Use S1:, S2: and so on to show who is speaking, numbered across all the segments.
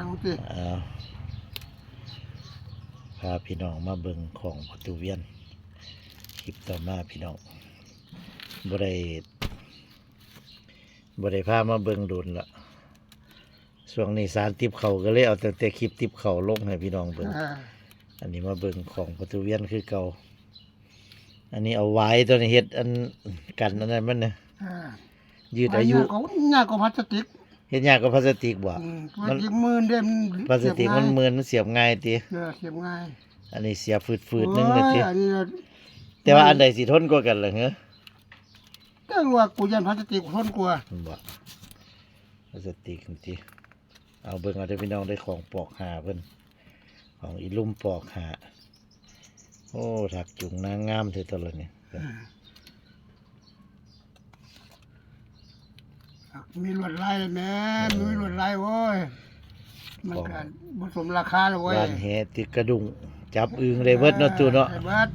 S1: างของสิ
S2: เอาพาพี่น้องมาเบิ่งของประตูเวียน คลิปต่อมาพี่น้องบ่ได้บ่ได้พามาเบิ่งโดนละช่วงนี้สารติบเขาก็เลยเอาแต่แต่คลิปติบเขาลงให้พี่น้องเบิ่ง
S1: อ่า
S2: อันนี้มาเบิ่งของประตูเวียนคือเก่า อันนี้เอาไว้ตัวนี้เฮ็ดอันกันอันนั้นมันนะ
S1: อ่า
S2: ยืดอายุ
S1: เขาหน้าก็พลาสติก
S2: เฮ็ดยากกับพลาสติกบ่
S1: อืมพลาสติกมือเด้ม
S2: พลาสติกมันเหมือนมันเสียบง่ายติ
S1: เออเสียบง่าย
S2: อันนี้เสียบฝืดๆนึงเลยติ
S1: โอ้ยอันนี้
S2: แต่ว่าอันใดสิทนกว่ากันล่ะเหรอ
S1: ก็ว่ากูยันพลาสติกทนกลัวา
S2: มันบ่พลาสติกจังติเอาเบิ่งเอาเด้อพี่น้องได้ของปอกหาเพิ่นของอีลุ่มปอกหาโอ้ถักจุงนางงามเท่าตัวละเนี่ย
S1: มี ลวดลายแหม่มีลวดลายโว้ยมันก็ผสมราคาเลยเว้ย
S2: บ้านแหติดกระดุงจับอึงได้เบิดเนาะตูเนาะ
S1: ได้เบิด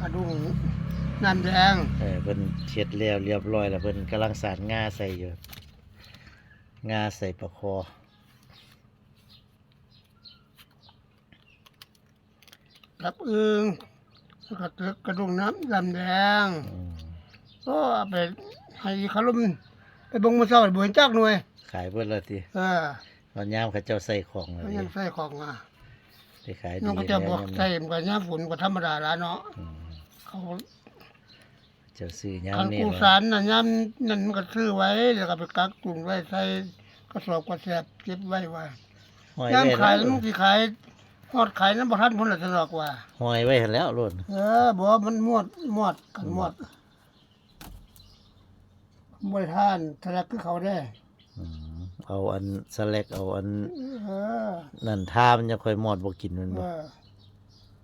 S1: กระดุงน้ำแดง
S2: เออเพิ่นเช็ดแล้วเรียบร้อยแล้วเพิ่นกำลังสานงาใส่อยู่งาใส่ประคอ
S1: กับอึงแล้วก็ตึกกระดุงน้ำดำแดง
S2: อืม
S1: ก็เอาไปให้เขาลุม ไปบงมือเศร้าเบื่อจักหน่วย
S2: ขายเบิดแล้วติ
S1: เออ
S2: ตอนยามเขาเจ้าใส่ของแล้ว
S1: มัน
S2: ติ
S1: ยังใส่ของอะ
S2: ได้ขายดี
S1: น้องก็
S2: แล้
S1: จะ
S2: ว
S1: บอก
S2: ยาม
S1: ใส่
S2: นี้
S1: มันก็ย่าฝนก็ธรรมดาละเนาะ
S2: อืม
S1: เขา
S2: เจ้าซื้อยาม
S1: คัน
S2: นี้
S1: กู
S2: แหละ
S1: สารน่ะย่ำนั่นมันก็ซื้อไว้แล้วก็ไปกักตุนไว้ใส่กระสอบกระแสบเก็บไว้ไว้
S2: ห้อย
S1: ย่ำ
S2: ไว้
S1: ขาย
S2: แล้
S1: แล้ววมันสิขายฮอดขายนั้นบ่ทันพุ่นละสนอกว่า
S2: ห้อยไว้หั่นแล้วโลด
S1: เออบอกว่ามันมวดมวดกันมวด บริทานทะเลคือเขาได้
S2: อืมเอาอันสแลกเอาอัน
S1: เออ
S2: นั่นทามันจะค่อยหมอดบ่กินมัน
S1: เอ
S2: บ่
S1: อ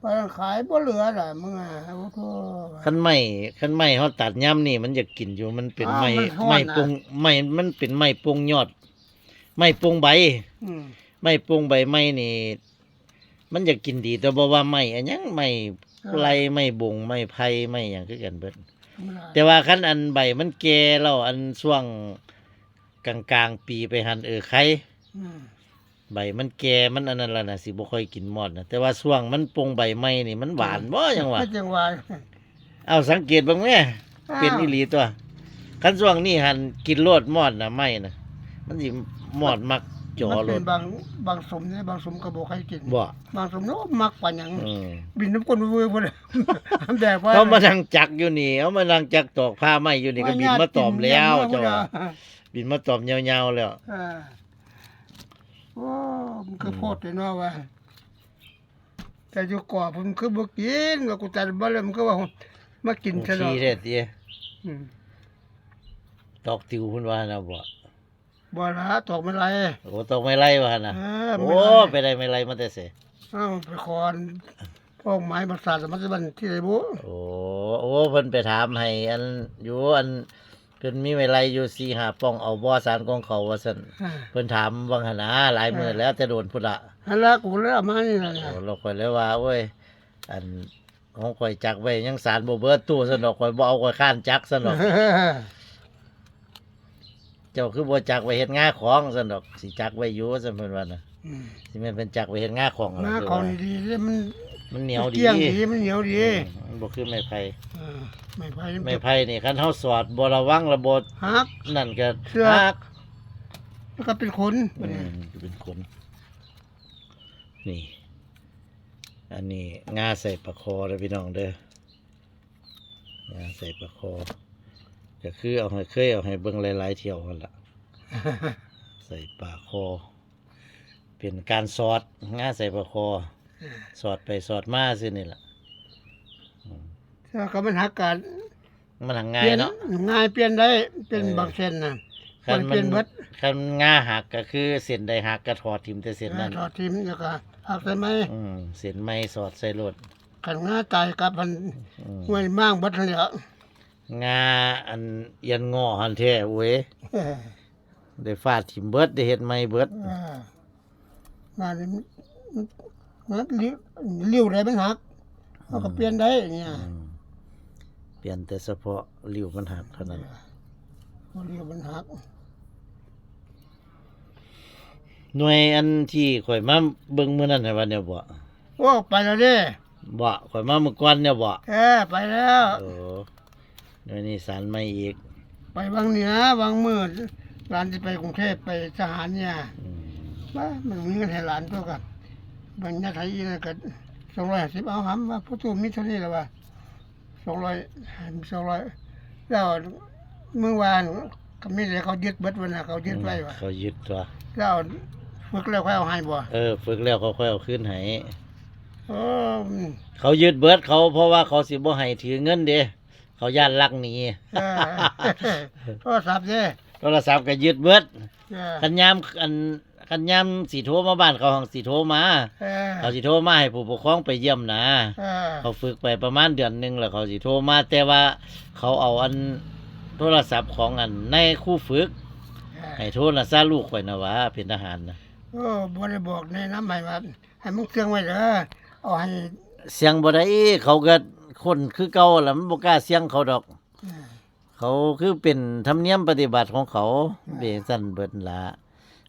S1: ไปขายบ่เหลือล่ะมึงอะโอ้โห
S2: คันไม้คันไม้เฮาตัดย่ำนี่มันจะกินอยู่มันเป็น
S1: อ้าว
S2: ไม้
S1: มันฮ้อน
S2: ไม้
S1: น่ะ
S2: ปงไม้มันเป็นไม้ปงยอด ไม้ปงใบ
S1: อืม
S2: ไม้ปงใบไม้นี่ มันจะกินดีแต่บ่ว่าไม้อันหยังไม้ไลไม้บงไม้ไผ่ไม้หยังคือกันเบิด
S1: ธรรมดา
S2: แต่ว่าคันอันใบมันแก่แล้วอันช่วงกลางๆปีไปหันเออไข่
S1: อืม
S2: ใบมันแก่มันอันนั้นแล้วนะสิบ่ค่อยกินมอดนะแต่ว่าช่วงมันปงใบไม้นี่มันหวานบ่จังหวะ
S1: ไม่จังหวะ
S2: เอาสังเกตเบ้างแม่เป็นอีหลีตัวคันช่วงนี้หันกินโลดมอดนะไม่นะมันสิมอดมัก จ่อ
S1: มัน
S2: โล
S1: เป็
S2: ด
S1: นบางบางสมเนี่ยบางสมก็บ่ใครกิน
S2: บ่
S1: บางสมเนาะมักปานหยัง
S2: อืม
S1: บินน้ำก้นเวือบ่ได้ทำแดกไว้
S2: เขามานั่งจักอยู่นี่เขามานั่งจักตอกผ้าไหมอยู่นี่ก็บินมาตอมแล้วเจ้าว่าบินมาตอมยาวๆแล้ว
S1: เออโอ้มันคือโพดเลยเนาะว่าแต่อยู่ก่อผมคือบ่กินว่ากูตัดบ่เลยมันก็ว่ามากินซะเนาะ
S2: ขี้แท้ติ
S1: อืม
S2: ตอกติวพุ่นว่านะบ่
S1: บ่ละตอกไม่ไร
S2: โอ้ตอกไม่ไล่ว่านะ
S1: เออ
S2: โอ้
S1: ไม่ไร
S2: ไปได้ไม่ไล่มาแต่เส
S1: เอ้าไปคอนพวกไม้ประสาทสมัติบันที่ไหนบุ
S2: โอ้โอ้เพิ่นไปถามให้อันอยู่อันเพิ่นมีไม่ไล่อยู่สี่ห้าป้องเอาบ่อสารของเขาว่าซั่น
S1: อ่า
S2: เพิ่นถามบางหนนะหลายมื้อแล้วแต่โดนพุ่นละ
S1: อันละกูเลยเอามานี่แหละ
S2: โอ้เราค่อยเลยว่าโอ้ยอันของข่อยจักไว้ยังสารบ่เบิดตู้ซั่นดอกข่อยบ่เอาข่อยค้านจักซั่นดอก เจ้าคือบ่จักไว้เฮ็ดงาของซั่นดอกสิจักไว้อยู่ซั่นเพิ่นว่าน่ะ
S1: อืม
S2: สิแม่นเพิ่นจักไว้เฮ็ดงาของ
S1: หน้า
S2: ล่ะ
S1: ของดีๆเลยมัน
S2: มันเหนียวดี
S1: เกี้ยงดีมันเหนียวดี
S2: อืมมันบ่คือไม้ไผ่
S1: เออไม่ไผ่
S2: ไม้ไผ่นี่คันเฮาสอดบ่ระวังระบบ
S1: ฮัก
S2: นั่นก็
S1: เชือก
S2: หัก
S1: แล้วก็เป็นขน
S2: อืมเป็นคนนี่ อันนี้งาใส่ปลาคอเด้อพี่น้องเด้องาใส่ปลาคอ ก็คือเอาให้เคยเอาให้เบิ่งหลายๆเที่ยวกันละใส่ปลาคอ เป็นการสอดงาใส่ปลาคอ สอดไปสอดมาสินี่แหละ
S1: แล้วก็มันหักกัน
S2: มันหัง
S1: เป
S2: ง่าย
S1: ลี่ยน
S2: เนาะ
S1: ง่ายเปลี่ยนได้เป็น
S2: เออ
S1: บางเส้นน่ะ
S2: คัน
S1: เป
S2: มั
S1: ลี่ย
S2: น
S1: นเบิด
S2: คันงาหักก็คือเส้นใดหักก็ถอดทิมแต่เส้นนั้น
S1: ทอดทิมแล้วก็หักใส่ไหม
S2: อืมเส้นไม้สอดใส่รถ
S1: ขันง่าตายกับมัน
S2: อืม
S1: ห้วยมางบัดเหลือ งา
S2: อันเอียันงอหันแท้เว้ย
S1: เออ
S2: ได้ฟาดทิมเบิดได้เฮ็ดไม่เบิด
S1: เออมานี่มันมันลิ้วลิ้วได้มันหักมันก็เปลี่ยนได้เนี่ย
S2: อืมเปลี่ยนแต่เฉพาะริ้วมันหักเท่านั้น
S1: มันลิ้วมันหัก
S2: หน่วยอันที่ข่อยมาเบิ่งมื้อนั้นให้ว่าเนี่ยบ่
S1: โอ้ไปแล้วเด้
S2: บ่ข่อยมาเมื่อก่อนเนี่ยบ่
S1: เออไปแล้ว
S2: โอ้ หน่วยนี้สารไม่อีก
S1: ไปบางเหนือบางมืดหลานจะไปกรุงเทพไปทหารเนี่ย
S2: อืม
S1: บ้ามันมีเงินให้หลานตัวกันบางยาไทยนี่ก็สองร้อยสิบเอาหำว่าพระตูมิเท่านี้แล้วว่าสองร้อยสองร้อยแล้วเมื่อวานก็มีแต่เขายึดเบิดวันน่ะเขายึดไว้ว่ะ
S2: เขายึดตัว
S1: แล้วฝึกแล้วค่อยเอาให้บ่
S2: เออฝึกแล้วเขาค่อยเอาขึ้นให้
S1: โอ้
S2: เขายึดเบิดเขาเพราะว่าเขาสิบ่ให้ถือเงินเด้ เขาย่านลักหนี
S1: เออโทรศัพท์เด้
S2: โทรศัพท์ก็ยึดเบิด
S1: เออ
S2: คันยามอันคันยามสิโทรมาบ้านเขาหังสิโทรมา
S1: เออ
S2: เขาสิโทรมาให้ผู้ปกครองไปเยี่ยมนะ
S1: เออ
S2: เขาฝึกไปประมาณเดือนหนึงแล้วเขาสิโทรมาแต่ว่าเขาเอาอันโทรศัพท์ของอันในครู่ฝึก ให้โทรนะซาลูกข่อยนะว่าเป็นทหารนะ
S1: โอ้บ่ได้บอกแนะนำให้ว่าให้มึงเครื่องไว้เด้อเอาให้
S2: เสียงบ่ได้เขาก็ คนคือเก่าล่ะมันบ่กล้าเสียงเขาดอก
S1: เออ
S2: เขาคือเป็นธรรมเนียมปฏิบัติของเขาเบสั่นเบิดละ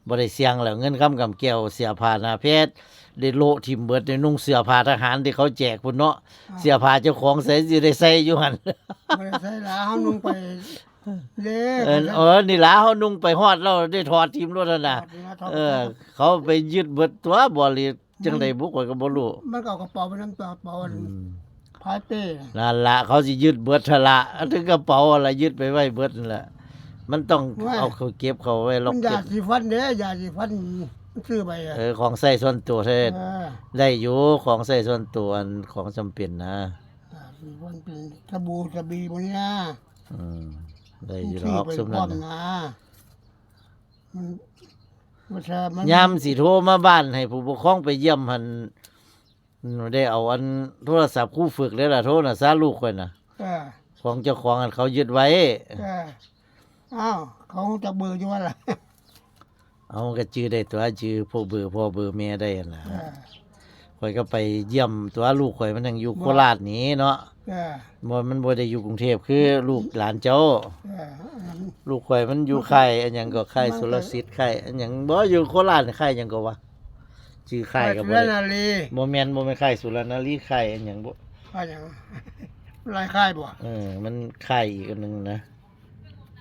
S2: บ่ได้เสียงแล้วเงินคำกำแก้วเสียผ้าหน้าเพชรได้โละทิมเบิดได้นุ่งเสื้อผ้าทหารที่เขาแจกพุ่นเนาะเสื้อผ้าเจ้าของใส่สิได้ใส่อยู่หั่น
S1: บ่ได้ใส่ลาเฮานุ่งไปเด้
S2: เออเออนี่ล่ะเฮานุ่งไปฮอดแล้วได้ถอดทิมรถนั่นน่ะเออ เขาไปยึดเบิดตัวบ่หรือจังไดบุกข่อยก็บ่รู้
S1: มันก็เอากระเป๋าไปนำตัวกระเป๋า อัน
S2: อืม
S1: พายเป้น่ะ
S2: นั่นละเขาสิยึดเบิดทะละอันถึงกระเป๋าอะไรยึดไปไว้เบิดนั่นแหละมันต้องเอาเขาเก็บเขาไว้ล็อ
S1: มั
S2: ก
S1: นยา
S2: เก็บ
S1: สีฟันเด้ยาสีฟันมันซื้อไปอะ
S2: เออของใส่ส่วนตัวเทศ
S1: เออ
S2: ได้อยู่ของใส่ส่วนตัวอันของจำเป็นนะ
S1: ยาสีฟันเป็นสบู่สบีพวกนี้นะ
S2: อืมได้อยู่
S1: ซื้
S2: หร
S1: อ
S2: อก
S1: ไป
S2: สม
S1: พร้
S2: นั้
S1: อนม
S2: น่ะ
S1: นะมันมันจะมัน
S2: ยามสิโทรมาบ้านให้ผู้ปกครองไปเยี่ยมหัน ได้เอาอันโทรศัพท์คู่ฝึกได้ล่ะโทรน่ะซาลูกข่อยน่ะ
S1: เออ
S2: ของเจ้าของอันเขายึดไว้
S1: เอออ้าวเขาจะเบอร์อยู่ว่าล่ะ
S2: เอาก็จื้อได้ตัวจื้อพวกเบอร์พ่อเบอร์แม่ได้นั่นล่ะ
S1: เออ
S2: ข่อยก็ไปเยี่ยมตัวลูกข่อยมันยังอยู่โคราชนี้เนาะ
S1: เออ
S2: บ่มันบ่ได้อยู่กรุงเทพคือลูกหลานเจ้า
S1: เอออันนั้น
S2: ลูกข่อยมันอยู่ค่ายอันหยังก็ค่ายสุรสิทธิ์ค่ายอันหยังบ่อยู่โคราชนี่ค่ายหยังก็วะ ชื่อค่ายก็บ่
S1: เรื่
S2: ได้
S1: นาลี
S2: บ่แม่นบ่แม่นค่ายสุรนารีค่ายอันหยังบ่
S1: ค่ายหยังลายค่ายบ่
S2: เออ มันค่ายอีกอันหนึงนะ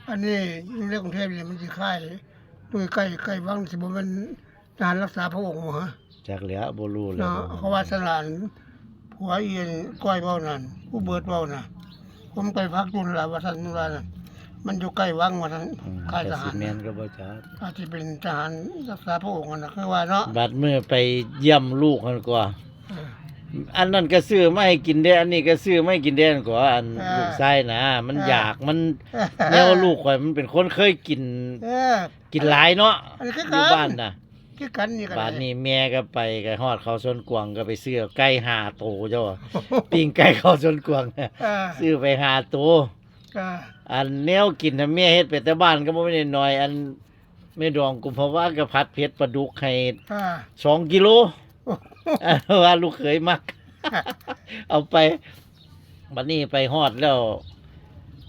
S1: อันนี้อยู่ในกรุงเทพเนี่ยมันสิค่ายด้วยใกล้ใกล้วังสิบ่แม่นทหารรักษาพระองค์บ่ฮะ
S2: จักแหล้วบ่รู้แล้ว
S1: เนาะเขาว่าสลานผัวเอียนก้อยเว้านั่นผู้เบิดเว้าน่ะผมไปพักจุนลาว่าท่านว่าน่ะ มันอยู่ใกล้วังว่าท่าน
S2: อืม
S1: ค่ายท
S2: ก็
S1: หา
S2: สิ
S1: ร
S2: แม่นก็บ่จัก
S1: อาจจะเป็นทหารรักษาพระองค์นั่นน่ะคือว่าเนาะ
S2: บัดมื้อไปเยี่ยมลูกมันกว่า
S1: เออ
S2: อันนั้นก็ซื้อมาให้กินได้ อันนี้ก็ซื้อมาให้กินได้อันกว่าอัน
S1: อ่า
S2: ลูกชายนะ มัน
S1: อ่า
S2: อยากมันแนวลูกข่อยมันเป็นคนเคยกิน
S1: เออ
S2: กินหลายเนาะ
S1: อันนี้คือ
S2: อยู่
S1: กัน
S2: บ้านน่ะ
S1: คือกันนี่กัน
S2: บ้านนี้แม่ก็ไปก็ฮอดเขาสวนกวางก็ไปซื้อไก่หาโตวเจ้าว่าปิ้งไก่เขาสวนกวางเนี่ย
S1: เออ
S2: ซื้อไปหาตัว
S1: เออ
S2: อันแนวกินน่ะแม่เฮ็ดไปแต่บ้านก็บ่ได้น้อยอันแม่ดองกุมภาวะก็ผัดเผ็ดปลาดุกให้
S1: เออ
S2: สองกิโลอันว่าลูกเขยมัก เอาไปบัดนี้ไปฮอดแล้ว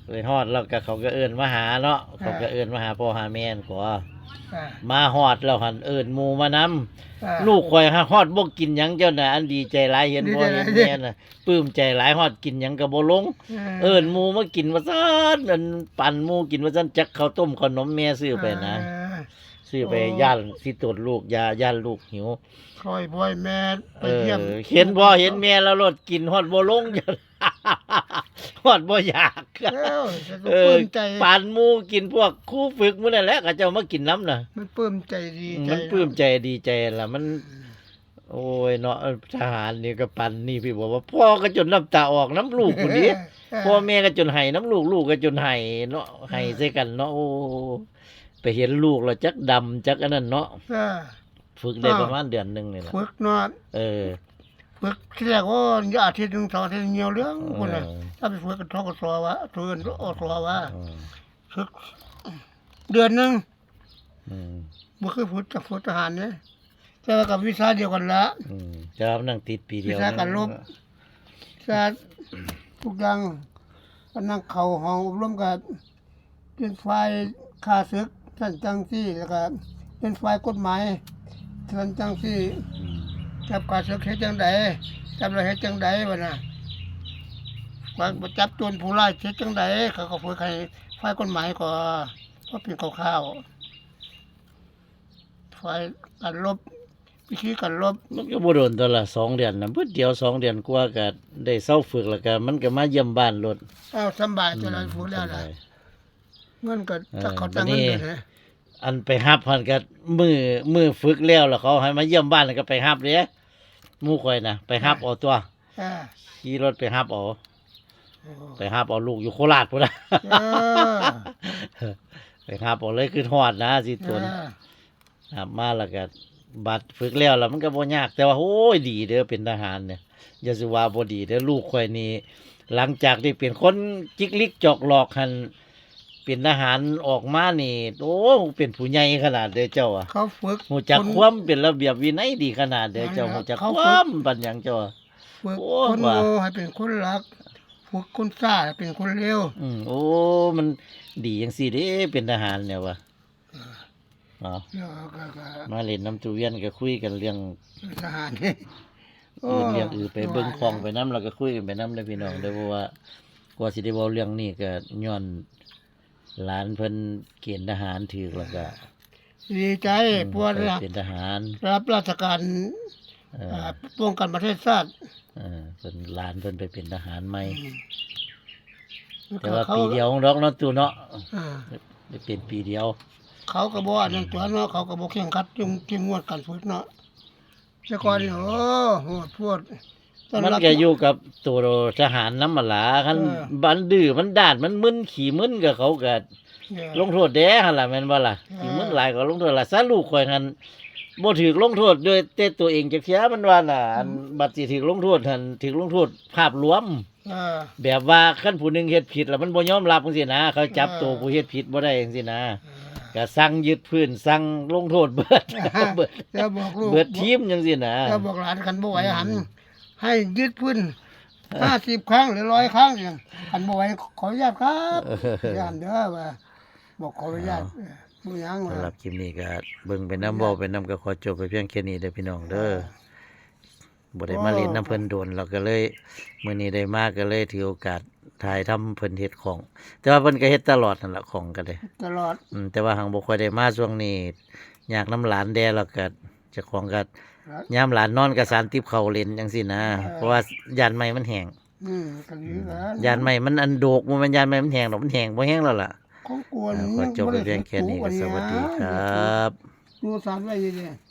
S2: ไปฮอดแล้วก็เขาก็เอิ้นมาหาเนาะเขาก็เอิ้นมาหาพ่อหาแม่นกว่า
S1: เออ
S2: มาฮอดแล้วหันเอิ้นหมู่มานำ
S1: เออ
S2: ลูกข่อยฮะฮอดบ่กินหยังเจ้าน่ะอันดีใจหลายเห็น
S1: ดี
S2: บ่
S1: ใจหลาย
S2: เห็นแม่น่ะปลื้มใจหลายฮอดกินหยังก็บ่ลง เอิ้นหมู่มากินว่าซั่นอันปั่นหมู่กินว่าซั่นจักข้าวต้มขนมแม่ซื้อไปนะ
S1: เออ
S2: ซื้อไป
S1: โอ้
S2: ย่านสิตรวจลูกยาย่านลูกหิว
S1: คอยพ่อยแม่ไป
S2: เออ
S1: เยี่ยม
S2: เห็นบ่เห็นแม่แล้วรถกินฮอดบ่ลงจ้ะฮ อดบ่อยาก
S1: เออจะ
S2: เอ
S1: ปลื้
S2: อ
S1: มใจ
S2: ปั่นหมู่กินพวกครูฝึกมื้อนั่นแหละก็เจ้ามากินน้ำน่ะ
S1: มันปลื้มใจดีใจ
S2: มันปลื้มใจดีใจล่ะมัน โอ้ยเนาะทหารนี่ก็ปันนี่พี่บอกว่าพ่อก็จนน้ำตาออกน้ำลูกคนนี้
S1: เออ
S2: พ่อแม่ก็จนไห้น้ำลูกลูกก็จนไห้เนาะไห้ใส่กันเนาะโอ้ไปเห็นลูกแล้วจักดำจักอันนั้นเนาะ
S1: เออ
S2: ฝึกได้
S1: อ้าว
S2: ประมาณเดือนหนึงนี่แหละ
S1: ฝึกเนาะ
S2: เออ
S1: ฝึกที่แรกว่าอาทิตย์หนึงสองอาทิตย์เงียวเรื่องคนน่ะ
S2: เออ
S1: ถ้าไปฝึกกับทกศวะตัวเงินอสวะ
S2: อืม
S1: ฝึกเดือนหนึง
S2: อืม
S1: บ่คือฝึกกับฝึกทหารเนี่ยแต่ว่ากับวิชาเดียวกันละ
S2: อืมจะรับนั่งติดปีเดียว
S1: วิชาการรบวิชาทุกอย่างก็นั่งเข้าห้องอบรมกับเป็นฝ่ายค่าศึกท่านจังซี่แล้วก็เป็นฝ่ายกฎหมายส่วนจังที่
S2: อืม
S1: จับกาศึกเฮ็ดจังใดจับแล้วเฮ็ดจังใดวะน่ะว่าบ่จับโจรผู้ร้ายเฮ็ดจังใดเขาก็ฝึกให้ฝ่ายกฎหมายก็ก็เป็นคร่าวๆฝ่ายการลบวิธีการลบ
S2: มันก็บ่โดนตัวละสองเดือนนะเพิ่เดียวสองเดือนกว่าก็ได้เศร้าฝึกแล้วก็มันก็มาเยี่ยมบ้านรถ
S1: อ้าวสำบายจะได้ฝึกแล้ว
S2: ส
S1: ล่ะ
S2: บาย
S1: เงินก็
S2: เออ
S1: ถ้าเขาตั้งเงิน
S2: บัดนี้
S1: เดือนนะ
S2: อันไปฮับพันก็มือมือฝึกแล้วแล้วเขาให้มาเยี่ยมบ้านแล้วก็ไปฮับเด้หมู่ข่อยนะไปฮับเอาตัว
S1: อ่า
S2: ขี่รถไปฮับเอา
S1: โอ้
S2: ไปฮับเอาลูกอยู่โคราชพุ่นนะ
S1: เออ
S2: ไปฮับเอาเลยคือฮอดนะสิตน
S1: เออ
S2: ฮับมาแล้วก็บัตรฝึกแล้วแล้วมันก็บ่ยาก แต่ว่าโอ้ยดีเด้อเป็นทหารเนี่ยอย่าสิว่าบ่ดีเด้อลูกข่อยนี่หลังจากที่เป็นคนจิกลิกจอกหลอกหัน เป็นทหารออกมานี่โอ้เป็นผู้ใหญ่ขนาดเด้อเจ้าอะ
S1: เขาฝึก
S2: หูจัก
S1: น
S2: ความเป็นระเบียบวินัยดีขนาดเด้อเจ้า
S1: นั่นล่ะ
S2: หูจัก
S1: เขา
S2: ค
S1: ฝึก
S2: วามปัญญังเจ้าอะ
S1: ฝึก
S2: โอ้
S1: คน
S2: ว่า
S1: โง่ให้เป็นคนรักฝึกคนซ่าให้เป็นคนเร็ว
S2: อืมโอ้มันดีจังซี่เด้เป็นทหารเนี่ยว่ะอ๋อ
S1: แล้วก็ก็
S2: มาเล่นน้ำตูเวียนก็คุยกันเรื่อง
S1: ทหารนี่
S2: อื่นเรื่องอื่นไปเบิ่งของไปน้ำแล้วก็คุยกันไปน้ำเด้อพี่น้องเด้อเพราะว่ากว่าสิได้เว้าเรื่องนี้ก็ย้อน หลานเพิ่นเกณฑ์ทหารถือแล้วก็
S1: ดีใจ
S2: อืม
S1: เพราะว่า
S2: ไปเป็นทหาร
S1: รับราชการ
S2: เออ
S1: อ่าป้องกันประเทศชาติ
S2: เออเพิ่นหลานเพิ่นไปเป็นทหารใหม่
S1: อืม
S2: แต่ว่า
S1: เขา
S2: ปีเดียวของดอกเนาะตูเนาะ
S1: อ่า
S2: ได้เป็นปีเดียว
S1: เขาก็บอกอันนั้นตัวเนาะเขาก็บอกเข่งครัดจุงจิงงวดกันฝึกเนาะแต่ก่อนนี่โอ้โหดพูด ต้อ
S2: มัน
S1: รับ
S2: ก็อยู่กับตัวทหารน้ำมันหลาคัน
S1: เออ
S2: บันดื้อมันด้านมันมึนขี่มึนกับเขาก็
S1: เนี่ย
S2: ลงโทษแด้หั่นล่ะแม่นบ่ล่ะ
S1: เออ
S2: ขี่มึนหลายก็ลงโทษล่ะซะลูกข่อยหันบ่ถูกลงโทษด้วยแต่ตัวเองจักเที่ยมันว่าน่ะอันบัดสิถูกลงโทษหันถูกลงโทษภาพรวม
S1: เออ
S2: แบบว่าคันผู้หนึงเฮ็ดผิดแล้วมันบ่ยอมรับจังซี่นะเขาจับ
S1: เออ
S2: ตัวผู้เฮ็ดผิดบ่ได้จังซี่นะก็สั่งยึดพื้นสั่งลงโทษเบิดเบิด
S1: แล้วบอกลูก
S2: เบิดทีมจังซี่นะ
S1: แล้วบอกหลานกันบ่ไหวหัน
S2: อืม
S1: ให้ยึดพื้นห้าสิบครั้งหรือร้อยครั้งอย่างกันบ่ไหวขออนุญาตครับ
S2: เออ
S1: ย่านเด้อว่าบอกขออนุญาตเออบ่หยัง
S2: สำหรั
S1: ว่า
S2: บคลิปนี้ก็เบิ่งไปน้ำบ่ไปน้ำก็ขอจบไปเพียงแค่นี้เด้อพี่น้องเด้อบ่ได้มาเล่นน้ำเพิ่นโดนเราก็เลยมื้อนี้ได้มาก็เลยถือโอกาสถ่ายทำเพิ่นเฮ็ดของ แต่ว่าเพิ่นก็เฮ็ดตลอดนั่นล่ะของก็ได้
S1: ตลอด
S2: อืมแต่ว่าหังบ่ค่อยได้มาช่วงนี้อยากน้ำหลานแดแล้วก็เจ้าของก็ ยามหลานนอนก็สารติบเข้าเล่นจังซี่นะเพราะว่ายานไม้มันแห้ง
S1: อืมก็ดีแล้ว
S2: ยานไม้มันอันโดกบ่แม่นยานไม้มันแห้งดอกมันแห้งบ่แห้งแล้วล่ะ
S1: ของกวน
S2: อ่าขอจบไปเพียงแค่นี้ก็สวัสดีครับ
S1: ดูสารไว้ดีๆ